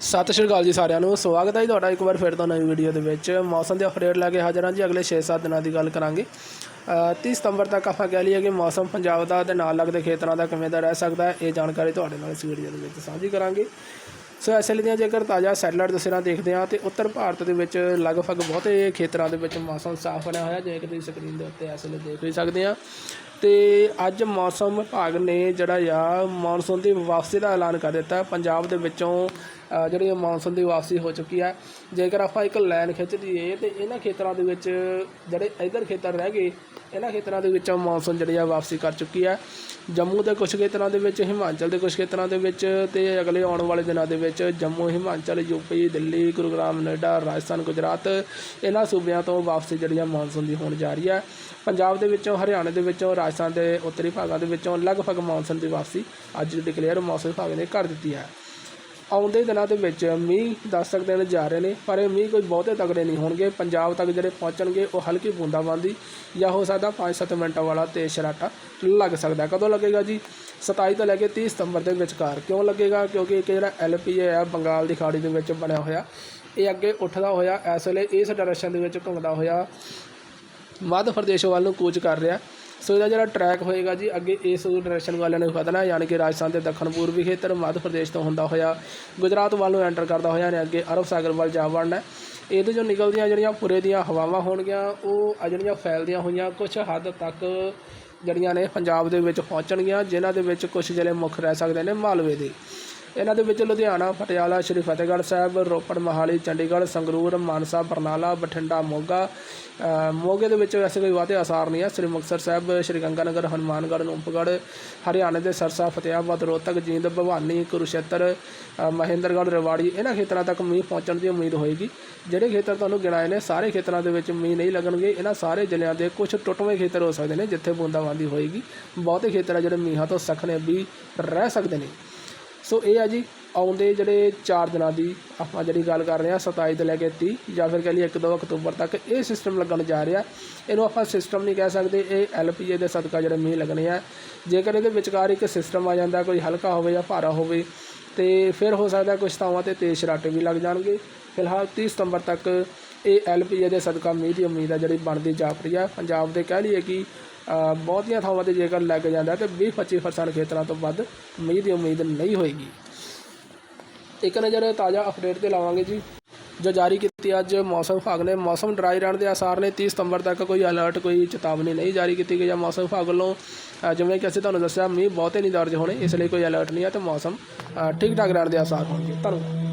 ਸਤਿ ਸ਼੍ਰੀ ਅਕਾਲ ਜੀ ਸਾਰਿਆਂ ਨੂੰ ਸਵਾਗਤ ਹੈ ਜੀ ਤੁਹਾਡਾ ਇੱਕ ਵਾਰ ਫਿਰ ਤੋਂ ਨਵੀਂ ਵੀਡੀਓ ਦੇ ਵਿੱਚ। ਮੌਸਮ ਦੇ ਅਪਡੇਟ ਲੈ ਕੇ ਹਾਜ਼ਰ ਹਾਂ ਜੀ ਅਗਲੇ 6-7 ਦਿਨਾਂ ਦੀ ਗੱਲ ਕਰਾਂਗੇ। ਅ, 30 ਸਤੰਬਰ ਤੱਕ ਆਪਾਂ ਕਹਿ ਲਈਏ ਕਿ ਮੌਸਮ ਪੰਜਾਬ ਦਾ ਤੇ ਨਾਲ ਲੱਗਦੇ ਖੇਤਰਾਂ ਦਾ ਕਿਵੇਂ ਦਾ ਰਹਿ ਸਕਦਾ ਹੈ ਇਹ ਜਾਣਕਾਰੀ ਤੁਹਾਡੇ ਨਾਲ ਇਸ ਵੀਡੀਓ ਦੇ ਵਿੱਚ ਸਾਂਝੀ ਕਰਾਂਗੇ। ਸੋ ਐਸੇ ਲਈ ਦੀਆਂ ਜੇਕਰ ਤਾਜ਼ਾ ਸੈਟਲਾਈਟ ਤਸਵੀਰਾਂ ਦੇਖਦੇ ਹਾਂ ਤੇ ਉੱਤਰ ਭਾਰਤ ਦੇ ਵਿੱਚ ਲਗਭਗ ਬਹੁਤੇ ਖੇਤਰਾਂ ਦੇ ਵਿੱਚ ਮੌਸਮ ਸਾਫ਼ ਬਣਿਆ ਹੋਇਆ ਜਿਵੇਂ ਕਿ ਤੁਸੀਂ ਸਕਰੀਨ ਦੇ ਉੱਤੇ ਐਸੇ ਲਈ ਦੇਖ ਹੀ ਸਕਦੇ ਆ ਤੇ ਅੱਜ ਮੌਸਮ ਵਿਭਾਗ ਨੇ ਜਿਹੜਾ ਆ ਮੌਨਸੂਨ ਦੀ ਵਾਪਸੀ ਦਾ ਐਲਾਨ ਕਰ ਦਿੱਤਾ। ਪੰਜਾਬ ਦੇ ਵਿੱਚੋਂ ਜਿਹੜੀ ਮੌਨਸੂਨ ਦੀ ਵਾਪਸੀ ਹੋ ਚੁੱਕੀ ਹੈ। ਜੇਕਰ ਆਪਾਂ ਇੱਕ ਲਾਈਨ ਖਿੱਚ ਦਈਏ ਤੇ ਇਹਨਾਂ ਖੇਤਰਾਂ ਦੇ ਵਿੱਚ ਜਿਹੜੇ ਇਧਰ ਖੇਤਰ ਰਹਿ ਗਏ, ਇਹਨਾਂ ਖੇਤਰਾਂ ਦੇ ਵਿੱਚੋਂ ਮੌਨਸੂਨ ਜਿਹੜੀ ਆ ਵਾਪਸੀ ਕਰ ਚੁੱਕੀ ਹੈ। ਜੰਮੂ ਦੇ ਕੁਝ ਖੇਤਰਾਂ ਦੇ ਵਿੱਚ, ਹਿਮਾਚਲ ਦੇ ਕੁਝ ਖੇਤਰਾਂ ਦੇ ਵਿੱਚ ਤੇ ਅਗਲੇ ਆਉਣ ਵਾਲੇ ਦਿਨਾਂ ਦੇ ਵਿੱਚ ਜੰਮੂ, ਹਿਮਾਚਲ ਯੂਪੀ ਦਿੱਲੀ, ਗੁਰੂਗ੍ਰਾਮ ਨੋਇਡਾ ਰਾਜਸਥਾਨ, ਗੁਜਰਾਤ ਇਹਨਾਂ ਸੂਬਿਆਂ ਤੋਂ ਵਾਪਸੀ ਜਿਹੜੀ ਆ ਮੌਨਸੂਨ ਦੀ ਹੋਣ ਜਾ ਰਹੀ ਹੈ। ਪੰਜਾਬ ਦੇ ਵਿੱਚੋਂ, ਹਰਿਆਣਾ ਦੇ ਵਿੱਚੋਂ, ਰਾਜਸਥਾਨ ਦੇ ਉੱਤਰੀ ਭਾਗਾਂ ਦੇ ਵਿੱਚੋਂ ਲਗਭਗ ਮੌਨਸੂਨ ਦੀ ਵਾਪਸੀ ਅੱਜ ਡਿਕਲੇਅਰ ਮੌਸਮ ਵਿਭਾਗ ਨੇ ਕਰ ਦਿੱਤੀ ਹੈ। ਆਉਂਦੇ ਦਿਨਾਂ ਦੇ ਵਿੱਚ ਮੀਂਹ ਦੱਸ ਸਕਦੇ ਨੇ ਜਾ ਰਹੇ ਨੇ, ਪਰ ਇਹ ਮੀਂਹ ਕੋਈ ਬਹੁਤੇ ਤਗੜੇ ਨਹੀਂ ਹੋਣਗੇ। ਪੰਜਾਬ ਤੱਕ ਜਿਹੜੇ ਪਹੁੰਚਣਗੇ, ਉਹ ਹਲਕੀ ਬੂੰਦਾਬਾਂਦੀ ਜਾਂ ਹੋ ਸਕਦਾ 5-7 ਮਿੰਟਾਂ ਵਾਲਾ ਤੇਜ਼ ਸ਼ਰਾਟਾ ਲੱਗ ਸਕਦਾ ਕਦੋਂ ਲੱਗੇਗਾ ਜੀ? 27 ਤੋਂ ਲੈ ਕੇ 30 ਸਤੰਬਰ ਦੇ ਵਿਚਕਾਰ। ਕਿਉਂ ਲੱਗੇਗਾ? ਕਿਉਂਕਿ ਇੱਕ ਜਿਹੜਾ ਐਲਪੀਏ ਆ, ਬੰਗਾਲ ਦੀ ਖਾੜੀ ਦੇ ਵਿੱਚ ਬਣਿਆ ਹੋਇਆ, ਇਹ ਅੱਗੇ ਉੱਠਦਾ ਹੋਇਆ, ਇਸ ਵੇਲੇ ਇਸ ਡਾਇਰੈਕਸ਼ਨ ਦੇ ਵਿੱਚ ਘੁੰਮਦਾ ਹੋਇਆ, ਮੱਧ ਪ੍ਰਦੇਸ਼ ਵੱਲ ਨੂੰ ਕੂਚ ਕਰ ਰਿਹਾ। ਸੋ ਇਹਦਾ ਜਿਹੜਾ ਟਰੈਕ ਹੋਏਗਾ ਜੀ, ਅੱਗੇ ਇਸ ਡਾਇਰੈਕਸ਼ਨ ਵਾਲਿਆਂ ਨੂੰ ਵਧਣਾ, ਯਾਨੀ ਕਿ ਰਾਜਸਥਾਨ ਦੇ ਦੱਖਣ ਪੂਰਬੀ ਖੇਤਰ, ਮੱਧ ਪ੍ਰਦੇਸ਼ ਤੋਂ ਹੁੰਦਾ ਹੋਇਆ, ਗੁਜਰਾਤ ਵੱਲ ਨੂੰ ਐਂਟਰ ਕਰਦਾ ਹੋਇਆ ਨੇ ਅੱਗੇ ਅਰਬ ਸਾਗਰ ਵੱਲ ਜਾ ਵੜਨਾ। ਇਹਦੇ ਜੋ ਨਿਕਲਦੀਆਂ ਜਿਹੜੀਆਂ ਪੂਰੇ ਦੀਆਂ ਹਵਾਵਾਂ ਹੋਣਗੀਆਂ, ਉਹ ਆ ਜਿਹੜੀਆਂ ਫੈਲਦੀਆਂ ਹੋਈਆਂ ਕੁਝ ਹੱਦ ਤੱਕ ਜਿਹੜੀਆਂ ਨੇ ਪੰਜਾਬ ਦੇ ਵਿੱਚ ਪਹੁੰਚਣਗੀਆਂ, ਜਿਨ੍ਹਾਂ ਦੇ ਵਿੱਚ ਕੁਝ ਜ਼ਿਲ੍ਹੇ ਮੁੱਖ ਰਹਿ ਸਕਦੇ ਨੇ ਮਾਲਵੇ ਦੇ। ਇਹਨਾਂ ਦੇ ਵਿੱਚ ਲੁਧਿਆਣਾ, ਪਟਿਆਲਾ, ਸ਼੍ਰੀ ਫਤਿਹਗੜ੍ਹ ਸਾਹਿਬ, ਰੋਪੜ, ਮੋਹਾਲੀ, ਚੰਡੀਗੜ੍ਹ, ਸੰਗਰੂਰ, ਮਾਨਸਾ, ਬਰਨਾਲਾ, ਬਠਿੰਡਾ, ਮੋਗਾ ਮੋਗੇ ਦੇ ਵਿੱਚ ਵੈਸੇ ਕੋਈ ਵਾਧੇ ਆਸਾਰ ਨਹੀਂ ਹੈ। ਸ੍ਰੀ ਮੁਕਤਸਰ ਸਾਹਿਬ, ਸ਼੍ਰੀ ਗੰਗਾਨਗਰ, ਹਨੂੰਮਾਨਗੜ੍ਹ, ਨੂੰਪਗੜ੍ਹ, ਹਰਿਆਣੇ ਦੇ ਸਰਸਾ ਫਤਿਆਬਾਦ ਰੋਹਤਕ, ਜੀਂਦ, ਭਵਾਨੀ, ਕੁਰੂਸ਼ੇਤਰ ਮਹਿੰਦਰਗੜ੍ਹ, ਰਵਾੜੀ, ਇਹਨਾਂ ਖੇਤਰਾਂ ਤੱਕ ਮੀਂਹ ਪਹੁੰਚਣ ਦੀ ਉਮੀਦ ਹੋਏਗੀ। ਜਿਹੜੇ ਖੇਤਰ ਤੁਹਾਨੂੰ ਗਿਣਾਏ ਨੇ, ਸਾਰੇ ਖੇਤਰਾਂ ਦੇ ਵਿੱਚ ਮੀਂਹ ਨਹੀਂ ਲੱਗਣਗੇ। ਇਹਨਾਂ ਸਾਰੇ ਜ਼ਿਲ੍ਹਿਆਂ ਦੇ ਕੁਝ ਟੁੱਟਵੇਂ ਖੇਤਰ ਹੋ ਸਕਦੇ ਨੇ, ਜਿੱਥੇ ਬੂੰਦਾਬਾਂਦੀ ਹੋਏਗੀ। ਬਹੁਤੇ ਖੇਤਰ ਆ ਜਿਹੜੇ ਮੀਂਹਾਂ ਤੋਂ ਸਖਣੇ ਵੀ ਰਹਿ ਸਕਦੇ ਨੇ। ਸੋ ਇਹ ਆ ਜੀ, ਆਉਂਦੇ ਜਿਹੜੇ 4 ਦਿਨਾਂ ਦੀ ਆਪਾਂ ਜਿਹੜੀ ਗੱਲ ਕਰ ਰਹੇ ਹਾਂ 27 ਤੋਂ ਲੈ ਕੇ 30 ਜਾਂ ਫਿਰ ਕਹ ਲਈਏ 1-2 ਅਕਤੂਬਰ ਤੱਕ ਇਹ ਸਿਸਟਮ ਲੱਗਣ ਜਾ ਰਿਹਾ। ਇਹਨੂੰ ਆਪਾਂ ਸਿਸਟਮ ਨਹੀਂ ਕਹਿ ਸਕਦੇ, ਇਹ ਐਲਪੀਏ ਦੇ ਸਦਕਾ ਜਿਹੜੇ ਮੀਂਹ ਲੱਗਣੇ ਆ। ਜੇਕਰ ਇਹਦੇ ਵਿਚਕਾਰ ਇੱਕ ਸਿਸਟਮ ਆ ਜਾਂਦਾ, ਕੋਈ ਹਲਕਾ ਹੋਵੇ ਜਾਂ ਭਾਰਾ ਹੋਵੇ, ਤੇ ਫਿਰ ਹੋ ਸਕਦਾ ਕੁਝ ਥਾਵਾਂ ਤੇ ਤੇਜ਼ ਸ਼ਰਾਟੇ ਵੀ ਲੱਗ ਜਾਣਗੇ। ਫਿਲਹਾਲ 30 ਸਤੰਬਰ ਤੱਕ ਇਹ ਐਲਪੀਏ ਦੇ ਸਦਕਾ ਮੀਂਹ ਦੀ ਉਮੀਦ ਆ ਜਿਹੜੀ ਬਣਦੀ ਜਾਪ ਰਹੀ ਆ। ਪੰਜਾਬ ਦੇ ਕਹਿ ਲਈਏ ਕਿ ਬਹੁਤੀਆਂ ਥਾਵਾਂ ਤੇ ਜੇਕਰ ਲੱਗ ਜਾਂਦਾ ਤੇ 20-25% ਖੇਤਰਾਂ ਤੋਂ ਵੱਧ ਮੀਂਹ ਦੀ ਉਮੀਦ ਨਹੀਂ ਹੋਏਗੀ। ਇੱਕ ਨਜ਼ਰ ਤਾਜ਼ਾ ਅਪਡੇਟ ਤੇ ਲਾਵਾਂਗੇ ਜੀ। ਜੋ ਜਾਰੀ ਕੀਤੀ ਅੱਜ ਮੌਸਮ ਵਿਭਾਗ ਨੇ, ਮੌਸਮ ਡਰਾਈ ਰਹਿਣ ਦੇ ਆਸਾਰ ਨੇ 30 ਸਤੰਬਰ ਤੱਕ ਕੋਈ ਅਲਰਟ ਕੋਈ ਚੇਤਾਵਨੀ ਨਹੀਂ ਜਾਰੀ ਕੀਤੀ ਗਈ ਹੈ ਮੌਸਮ ਵਿਭਾਗ ਵੱਲੋਂ ਜਿਵੇਂ ਕਿ ਅਸੀਂ ਤੁਹਾਨੂੰ ਦੱਸਿਆ, ਮੀਂਹ ਬਹੁਤੇ ਨਹੀਂ ਦਰਜ ਹੋਣੇ, ਇਸ ਲਈ ਕੋਈ ਅਲਰਟ ਨਹੀਂ ਹੈ ਤੇ ਮੌਸਮ ਠੀਕ ਠਾਕ ਰਹਿਣ ਦੇ ਆਸਾਰ ਹੋਣਗੇ। ਧੰਨਵਾਦ।